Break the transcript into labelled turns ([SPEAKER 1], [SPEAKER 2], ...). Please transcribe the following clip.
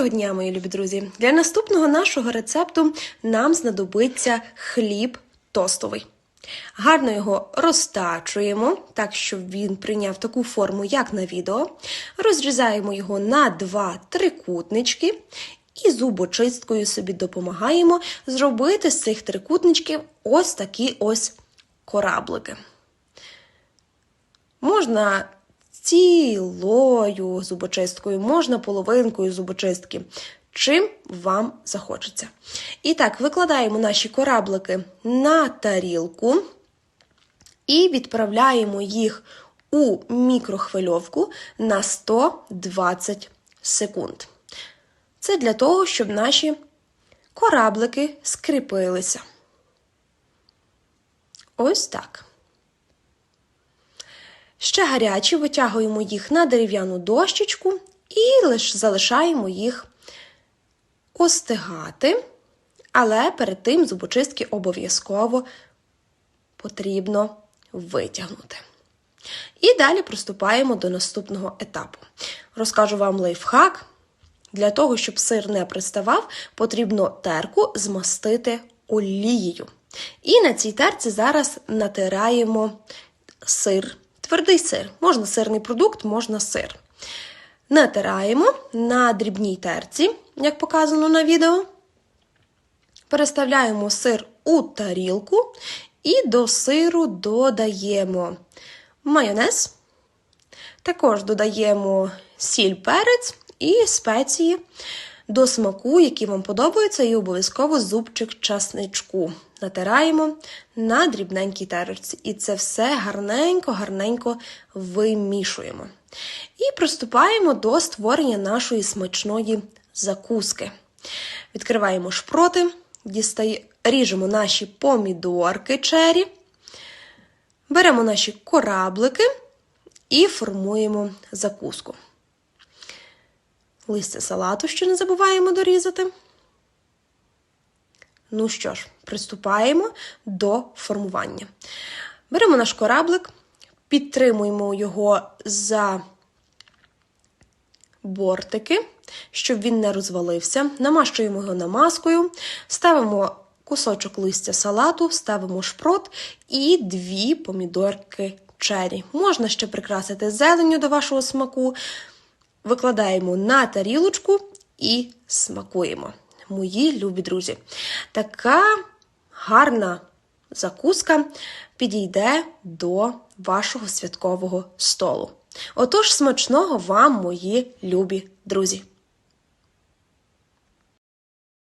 [SPEAKER 1] Доброго дня, мої любі друзі! Для наступного нашого рецепту нам знадобиться хліб тостовий. Гарно його розтачуємо, так щоб він прийняв таку форму, як на відео. Розрізаємо його на два трикутнички і зубочисткою собі допомагаємо зробити з цих трикутничків ось такі ось кораблики. Можна цілою зубочисткою, можна половинкою зубочистки. Чим вам захочеться. І так, викладаємо наші кораблики на тарілку і відправляємо їх у мікрохвильовку на 120 секунд. Це для того, щоб наші кораблики скріпилися. Ось так. Ще гарячі витягуємо їх на дерев'яну дощечку і лише залишаємо їх остигати, але перед тим зубочистки обов'язково потрібно витягнути. І далі приступаємо до наступного етапу. Розкажу вам лайфхак. Для того, щоб сир не приставав, потрібно терку змастити олією. І на цій терці зараз натираємо сир, твердий сир. Можна сирний продукт, можна сир. Натираємо на дрібній терці, як показано на відео. Переставляємо сир у тарілку і до сиру додаємо майонез. Також додаємо сіль перець і спеції до смаку, які вам подобаються, і обов'язково зубчик часничку. Натираємо на дрібненькій терці. І це все гарненько-гарненько вимішуємо. І приступаємо до створення нашої смачної закуски. Відкриваємо шпроти, дістає, ріжемо наші помідорки чері, беремо наші кораблики і формуємо закуску. Листя салату ще не забуваємо дорізати. Ну що ж, приступаємо до формування. Беремо наш кораблик, підтримуємо його за бортики, щоб він не розвалився. Намащуємо його намазкою, ставимо кусочок листя салату, ставимо шпрот і дві помідорки чері. Можна ще прикрасити зеленню до вашого смаку. Викладаємо на тарілочку і смакуємо. Мої любі друзі. Така гарна закуска підійде до вашого святкового столу. Отож, смачного вам, мої любі друзі!